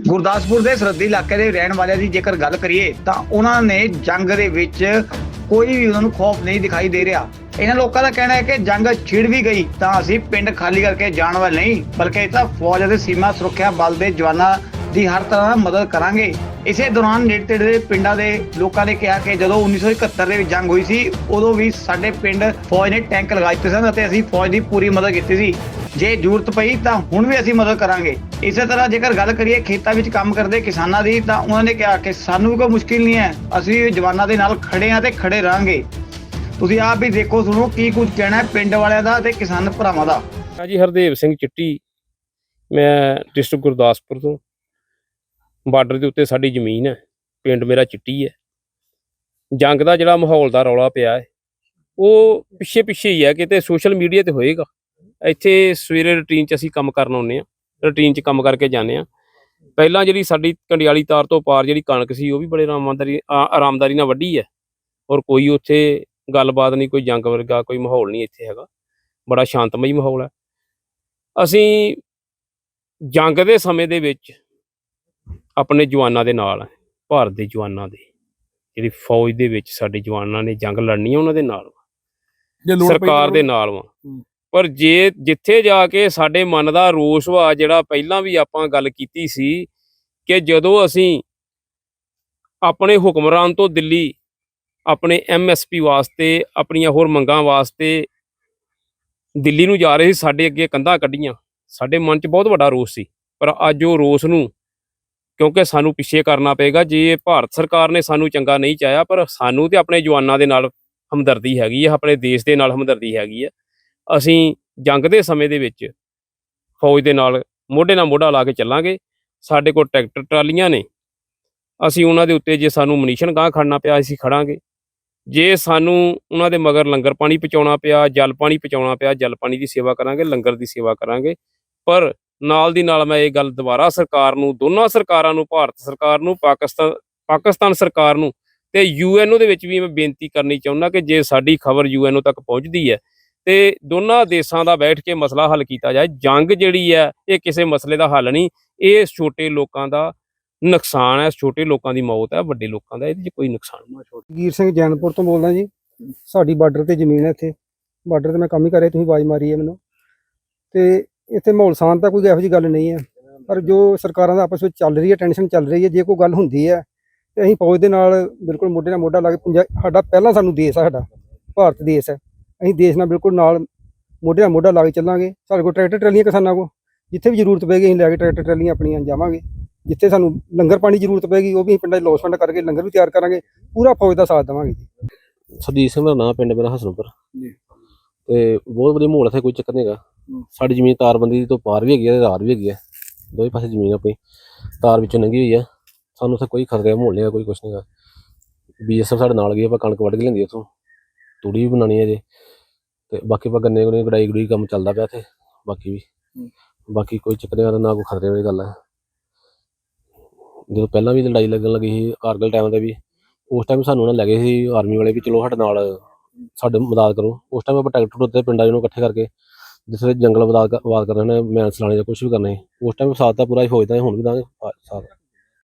ਗੁਰਦਾਸਪੁਰ ਦੇ ਸਰਹੱਦੀ ਇਲਾਕੇ ਦੇ ਰਹਿਣ ਵਾਲਿਆਂ ਦੀ ਜੇਕਰ ਗੱਲ ਕਰੀਏ ਤਾਂ ਉਹਨਾਂ ਨੇ ਜੰਗ ਦੇ ਵਿੱਚ ਕੋਈ ਵੀ ਉਹਨਾਂ ਨੂੰ ਖੌਫ ਨਹੀਂ ਦਿਖਾਈ ਦੇ ਰਿਹਾ। ਇਹਨਾਂ ਲੋਕਾਂ ਦਾ ਕਹਿਣਾ ਹੈ ਕਿ ਜੰਗ ਛਿੜ ਵੀ ਗਈ ਤਾਂ ਅਸੀਂ ਪਿੰਡ ਖਾਲੀ ਕਰਕੇ ਜਾਣ ਵਾਲੇ ਨਹੀਂ, ਬਲਕਿ ਤਾਂ ਫੌਜ ਅਤੇ ਸੀਮਾ ਸੁਰੱਖਿਆ ਬਲ ਦੇ ਜਵਾਨਾਂ ਦੀ ਹਰ ਤਰ੍ਹਾਂ ਨਾਲ ਮਦਦ ਕਰਾਂਗੇ। ਇਸੇ ਦੌਰਾਨ ਨੇੜੇ ਤੇੜੇ ਦੇ ਪਿੰਡਾਂ ਦੇ ਲੋਕਾਂ ਨੇ ਕਿਹਾ ਕਿ ਜਦੋਂ 1971 ਦੇ ਵਿੱਚ ਜੰਗ ਹੋਈ ਸੀ, ਉਦੋਂ ਵੀ ਸਾਡੇ ਪਿੰਡ ਫੌਜ ਨੇ ਟੈਂਕ ਲਗਾ ਦਿੱਤੇ ਸਨ ਅਤੇ ਅਸੀਂ ਫੌਜ ਦੀ ਪੂਰੀ ਮਦਦ ਕੀਤੀ ਸੀ। ਜੇ ਜ਼ਰੂਰਤ ਪਈ ਤਾਂ ਹੁਣ ਵੀ ਅਸੀਂ ਮਦਦ ਕਰਾਂਗੇ। ਇਸੇ ਤਰ੍ਹਾਂ ਜੇਕਰ ਗੱਲ ਕਰੀਏ ਖੇਤਾਂ ਵਿੱਚ ਕੰਮ ਕਰਦੇ ਕਿਸਾਨਾਂ ਦੀ, ਤਾਂ ਉਹਨਾਂ ਨੇ ਕਿਹਾ ਕਿ ਸਾਨੂੰ ਕੋਈ ਮੁਸ਼ਕਿਲ ਨਹੀਂ ਹੈ। ਅਸੀਂ ਜਵਾਨਾਂ ਦੇ ਨਾਲ ਖੜੇ ਹਾਂ ਤੇ ਖੜੇ ਰਹਾਂਗੇ। ਤੁਸੀਂ ਆਪ ਵੀ ਦੇਖੋ, ਸੁਣੋ ਕੀ ਕੁਝ ਕਹਿਣਾ ਹੈ ਪਿੰਡ ਵਾਲਿਆਂ ਦਾ ਤੇ ਕਿਸਾਨ ਭਰਾਵਾਂ ਦਾ। ਹਾਂ ਹਰਦੇਵ ਸਿੰਘ ਚਿੱਟੀ। ਮੈਂ ਡਿਸਟ੍ਰਿਕਟ ਗੁਰਦਾਸਪੁਰ ਤੋਂ। ਬਾਰਡਰ ਦੇ ਉੱਤੇ ਸਾਡੀ ਜ਼ਮੀਨ ਹੈ। ਪਿੰਡ ਮੇਰਾ ਚਿੱਟੀ ਹੈ। ਜੰਗ ਦਾ ਜਿਹੜਾ ਮਾਹੌਲ ਦਾ ਰੌਲਾ ਪਿਆ ਹੈ, ਉਹ ਪਿੱਛੇ ਪਿੱਛੇ ਹੀ ਹੈ, ਕਿਤੇ ਸੋਸ਼ਲ ਮੀਡੀਆ ਤੇ ਹੋਏਗਾ। ਇੱਥੇ ਸਵੇਰੇ ਰੁਟੀਨ 'ਚ ਅਸੀਂ ਕੰਮ ਕਰਨ ਆਉਂਦੇ ਆ ਰੁਟੀਨ 'ਚ ਕੰਮ ਕਰਕੇ ਜਾਂਦੇ ਆ ਪਹਿਲਾਂ ਜਿਹੜੀ ਸਾਡੀ ਕੰਡਿਆਲੀ ਤਾਰ ਤੋਂ ਪਾਰ ਜਿਹੜੀ ਕਣਕ ਸੀ ਉਹ ਵੀ ਬੜੇ ਆਰਾਮਦਾਰੀ ਆਰਾਮਦਾਰੀ ਨਾਲ ਵੱਢੀ ਹੈ। ਔਰ ਕੋਈ ਉੱਥੇ ਗੱਲਬਾਤ ਨਹੀਂ ਕੋਈ ਜੰਗ ਵਰਗਾ ਕੋਈ ਮਾਹੌਲ ਨਹੀਂ ਇੱਥੇ ਹੈਗਾ। ਬੜਾ ਸ਼ਾਂਤਮਈ ਮਾਹੌਲ ਹੈ। ਅਸੀਂ ਜੰਗ ਦੇ ਸਮੇਂ ਦੇ ਵਿੱਚ ਆਪਣੇ ਜਵਾਨਾਂ ਦੇ ਨਾਲ ਭਾਰਤ ਦੇ ਜਵਾਨਾਂ ਦੇ। ਜਿਹੜੀ ਫੌਜ ਦੇ ਵਿੱਚ ਸਾਡੇ ਜਵਾਨਾਂ ਨੇ ਜੰਗ ਲੜਨੀ ਹੈ ਉਹਨਾਂ ਦੇ ਨਾਲ ਸਰਕਾਰ ਦੇ ਨਾਲ ਵਾ। ਪਰ ਜੇ ਜਿੱਥੇ ਜਾ ਕੇ ਸਾਡੇ ਮਨ ਦਾ ਰੋਸ ਵਾ, ਜਿਹੜਾ ਪਹਿਲਾਂ ਵੀ ਆਪਾਂ ਗੱਲ ਕੀਤੀ ਸੀ ਕਿ ਜਦੋਂ ਅਸੀਂ ਆਪਣੇ ਹੁਕਮਰਾਨ ਤੋਂ ਦਿੱਲੀ, ਆਪਣੇ ਐਮਐਸਪੀ ਵਾਸਤੇ, ਆਪਣੀਆਂ ਹੋਰ ਮੰਗਾਂ ਵਾਸਤੇ ਦਿੱਲੀ ਨੂੰ ਜਾ ਰਹੇ ਸੀ, ਸਾਡੇ ਅੱਗੇ ਕੰਧਾਂ ਕੱਢੀਆਂ, ਸਾਡੇ ਮਨ 'ਚ ਬਹੁਤ ਵੱਡਾ ਰੋਸ ਸੀ। ਪਰ ਅੱਜ ਉਹ ਰੋਸ ਨੂੰ, ਕਿਉਂਕਿ ਸਾਨੂੰ ਪਿੱਛੇ ਕਰਨਾ ਪਏਗਾ, ਜੇ ਭਾਰਤ ਸਰਕਾਰ ਨੇ ਸਾਨੂੰ ਚੰਗਾ ਨਹੀਂ ਚਾਹਿਆ, ਪਰ ਸਾਨੂੰ ਤੇ ਆਪਣੇ ਜਵਾਨਾਂ ਦੇ ਨਾਲ ਹਮਦਰਦੀ ਹੈਗੀ ਹੈ ਆਪਣੇ ਦੇਸ਼ ਦੇ ਨਾਲ ਹਮਦਰਦੀ ਹੈਗੀ ਹੈ ਅਸੀਂ ਜੰਗ ਦੇ ਸਮੇਂ ਦੇ ਵਿੱਚ ਫੌਜ ਦੇ ਨਾਲ ਮੋਢੇ ਨਾਲ ਮੋਢਾ ਲਾ ਕੇ ਚੱਲਾਂਗੇ। ਸਾਡੇ ਕੋਲ ਟਰੈਕਟਰ ਟਰਾਲੀਆਂ ਨੇ। ਅਸੀਂ ਉਹਨਾਂ ਦੇ ਉੱਤੇ ਜੇ ਸਾਨੂੰ ਮਨੀਸ਼ਨ ਗਾਹ ਖੜਨਾ ਪਿਆ, ਅਸੀਂ ਖੜਾਂਗੇ। ਜੇ ਸਾਨੂੰ ਉਹਨਾਂ ਦੇ ਮਗਰ ਲੰਗਰ ਪਾਣੀ ਪਹੁੰਚਾਉਣਾ ਪਿਆ, ਜਲ ਪਾਣੀ ਪਹੁੰਚਾਉਣਾ ਪਿਆ, ਜਲ ਪਾਣੀ ਦੀ ਸੇਵਾ ਕਰਾਂਗੇ, ਲੰਗਰ ਦੀ ਸੇਵਾ ਕਰਾਂਗੇ। ਪਰ ਨਾਲ ਦੀ ਨਾਲ ਮੈਂ ਇਹ ਗੱਲ ਦੁਬਾਰਾ ਸਰਕਾਰ ਨੂੰ, ਦੋਨਾਂ ਸਰਕਾਰਾਂ ਨੂੰ, ਭਾਰਤ ਸਰਕਾਰ ਨੂੰ, ਪਾਕਿਸਤਾਨ ਪਾਕਿਸਤਾਨ ਸਰਕਾਰ ਨੂੰ ਤੇ ਯੂਐਨਓ ਦੇ ਵਿੱਚ ਵੀ ਮੈਂ ਬੇਨਤੀ ਕਰਨੀ ਚਾਹੁੰਦਾ ਕਿ ਜੇ ਸਾਡੀ ਖਬਰ ਯੂਐਨਓ ਤੱਕ ਪਹੁੰਚਦੀ ਹੈ ਤੇ ਦੋਨਾਂ ਦੇਸ਼ਾਂ ਦਾ ਬੈਠ ਕੇ ਮਸਲਾ ਹੱਲ ਕੀਤਾ ਜਾਏ। ਜੰਗ ਜਿਹੜੀ ਹੈ, ਇਹ ਕਿਸੇ ਮਸਲੇ ਦਾ ਹੱਲ ਨਹੀਂ। ਇਹ ਛੋਟੇ ਲੋਕਾਂ ਦਾ ਨੁਕਸਾਨ ਹੈ, ਛੋਟੇ ਲੋਕਾਂ ਦੀ ਮੌਤ ਹੈ, ਵੱਡੇ ਲੋਕਾਂ ਦਾ ਇਹਦੇ 'ਚ ਕੋਈ ਨੁਕਸਾਨ ਨਹੀਂ। ਵੀਰ ਸਿੰਘ ਜੈਨਪੁਰ ਤੋਂ ਬੋਲਦਾ ਜੀ। ਸਾਡੀ ਬਾਰਡਰ ਤੇ ਜ਼ਮੀਨ ਹੈ ਇੱਥੇ। ਬਾਰਡਰ ਤੇ ਮੈਂ ਕੰਮ ਹੀ ਕਰ ਰਿਹਾ, ਤੁਸੀਂ ਆਵਾਜ਼ ਮਾਰੀ ਹੈ ਮੈਨੂੰ। ਤੇ ਇੱਥੇ ਮਾਹੌਲ ਸ਼ਾਂਤ ਤਾਂ ਕੋਈ ਇਹੋ ਜਿਹੀ ਗੱਲ ਨਹੀਂ ਹੈ। ਪਰ ਜੋ ਸਰਕਾਰਾਂ ਦਾ ਆਪਸ ਵਿੱਚ ਚੱਲ ਰਹੀ ਹੈ, ਟੈਨਸ਼ਨ ਚੱਲ ਰਹੀ ਹੈ, ਜੇ ਕੋਈ ਗੱਲ ਹੁੰਦੀ ਹੈ, ਤੇ ਅਸੀਂ ਫੌਜ ਦੇ ਨਾਲ ਬਿਲਕੁਲ ਮੋਢੇ ਨਾਲ ਮੋਢਾ ਲਾ ਕੇ ਸਾਡਾ ਪਹਿਲਾਂ ਸਾਨੂੰ ਦੇਸ਼ ਹੈ ਸਾਡਾ, ਭਾਰਤ ਦੇਸ਼ ਹੈ। ਅਸੀਂ ਦੇਸ਼ ਨਾਲ ਬਿਲਕੁਲ ਨਾਲ ਮੋਢੇ ਨਾਲ ਮੋਢਾ ਲਾ ਕੇ ਚੱਲਾਂਗੇ। ਸਾਡੇ ਕੋਲ ਟਰੈਕਟਰ ਟਰਾਲੀਆਂ ਕਿਸਾਨਾਂ ਕੋਲ। ਜਿੱਥੇ ਵੀ ਜ਼ਰੂਰਤ ਪਏਗੀ ਅਸੀਂ ਲੈ ਕੇ ਟਰੈਕਟਰ ਟਰਾਲੀਆਂ ਆਪਣੀਆਂ ਜਾਵਾਂਗੇ। ਜਿੱਥੇ ਸਾਨੂੰ ਲੰਗਰ ਪਾਣੀ ਦੀ ਜ਼ਰੂਰਤ ਪਏਗੀ ਉਹ ਵੀ ਅਸੀਂ ਪਿੰਡਾਂ 'ਚ ਲੋਸਮੈਂਟ ਕਰਕੇ ਲੰਗਰ ਵੀ ਤਿਆਰ ਕਰਾਂਗੇ। ਪੂਰਾ ਫੌਜ ਦਾ ਸਾਥ ਦੇਵਾਂਗੇ ਜੀ। ਸਰਜੀਤ ਸਿੰਘ ਦਾ ਨਾਮ ਪਿੰਡ ਮੇਰਾ ਹਸਨਪੁਰ। ਜੀ। ਤੇ ਬਹੁਤ ਵਧੀਆ ਮਾਹੌਲ ਇੱਥੇ ਕੋਈ ਚੱਕਰ ਨਹੀਂ ਹੈਗਾ। ਹੂੰ। ਸਾਡੀ ਜ਼ਮੀਨ ਤਾਰਬੰਦੀ ਤੋਂ ਪਾਰ ਵੀ ਹੈਗੀ ਹੈ ਤੇ ਰਾਰ ਵੀ ਹੈਗੀ ਹੈ ਦੋਵੇਂ ਪਾਸੇ ਜ਼ਮੀਨ ਆਪਣੀ। ਤਾਰ ਵਿੱਚੋਂ ਲੰਘੀ ਹੋਈ ਹੈ ਸਾਨੂੰ ਉੱਥੇ ਕੋਈ ਖਤਰੇ ਦਾ ਮਾਹੌਲ ਨਹੀਂ ਹੈਗਾ ਕੋਈ ਕੁਛ ਨਹੀਂ ਹੈਗਾ। ਬੀਐਸਐਫ ਸਾਡੇ ਨਾਲ ਗਈ ਆਪਾਂ ਕਣਕ ਵੱਢ ਕੇ ਲੈਂਦੀ ਉੱਥੋਂ। ਤੂੜੀ ਵੀ ਬਣਾਉਣੀ ਹੈ ਜੇ ਤੇ ਬਾਕੀ ਆਪਾਂ ਗੰਨੇ ਗੁੰਨੇ ਗੜਾਈ ਗੜੂਈ ਕੰਮ ਚੱਲਦਾ ਪਿਆ ਇੱਥੇ ਬਾਕੀ ਵੀ। ਬਾਕੀ ਕੋਈ ਚੱਕਰ ਨਹੀਂ ਨਾ ਕੋਈ ਖਤਰੇ ਵਾਲੀ ਗੱਲ ਹੈ। ਜਦੋਂ ਪਹਿਲਾਂ ਵੀ ਲੜਾਈ ਲੱਗਣ ਲੱਗੀ ਸੀ ਕਾਰਗਲ ਟਾਈਮ ਤੇ ਵੀ ਉਸ ਟਾਈਮ ਸਾਨੂੰ ਉਹਨਾਂ ਲੈ ਗਏ ਸੀ ਆਰਮੀ ਵਾਲੇ ਵੀ ਚਲੋ ਸਾਡੇ ਨਾਲ ਸਾਡੇ ਮਦਦ ਕਰੋ। ਉਸ ਟਾਈਮ ਆਪਾਂ ਟਰੈਕਟਰ ਉੱਤੇ ਪਿੰਡਾਂ ਜਿਹਨੂੰ ਇਕੱਠੇ ਕਰਕੇ ਜਿਸਲੇ ਜੰਗਲ ਆਬਾਦ ਕਰਨਾ ਨੇ ਮੈਨ ਸਲਾਣੇ ਜਾਂ ਕੁਝ ਵੀ ਕਰਨਾ ਉਸ ਟਾਈਮ ਸਾਥ ਤਾਂ ਪੂਰਾ ਹੀ ਫੌਜ ਦਾ ਸੀ, ਹੁਣ ਵੀ ਦਾਂਗੇ ਸਾਥ